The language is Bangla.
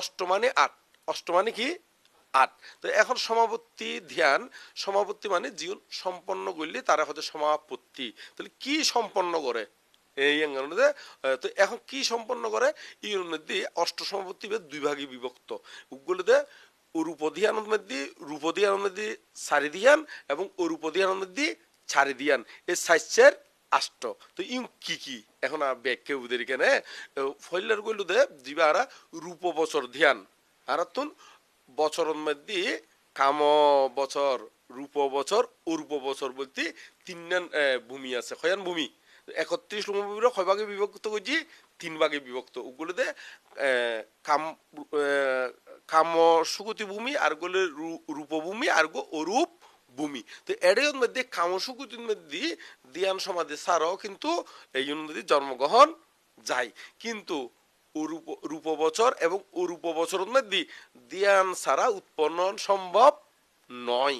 অষ্টমানে আট। অষ্টমানে কি? আট। তো এখন সমাপত্তি ধ্যান সমাপত্তি মানে জীবন সম্পন্ন করলে তারা হচ্ছে সমাপত্তি। তাহলে কি সম্পন্ন করে? এই অঙ্গনতে তো এখন কি সম্পন্ন করে? এই মধ্যে অষ্ট সমাপত্তি দুই ভাগে বিভক্ত। উগুলোতে রূপধিয়ানের মধ্যে রূপধিয়ানের মধ্যে চারি ধিয়ান এবং অরূপধিয়ানের মধ্যে চারি ধিয়ান এই সাইসের আষ্ট। তো ইউ কি কি? এখন আর ব্যাখ্যা উদের কেন ফইলার গইলু দে জিবারা রূপ বছর ধ্যান। আর তুন বছরের মধ্যে কাম বছর, রূপ বছর, অরূপ বছর বলতে তিনজন ভূমি আছে। কয়ান ভূমি? একত্রিশ ভূমির কয় ভাগে বিভক্ত করছি তিন ভাগে বিভক্ত। ওগুলোতে কাম কাম সুগতি ভূমি, আরগুলো রূপভূমি আর গো অরূপ ভূমি। তো এর মধ্যে কামসুকুতিন মধ্যে দিয়ান সমাধি ছাড়াও কিন্তু এই অনুমতি জন্মগ্রহণ যায়। কিন্তু রূপ বছর এবং অরূপ মধ্যে দিয়ান ছাড়া উৎপন্ন সম্ভব নয়।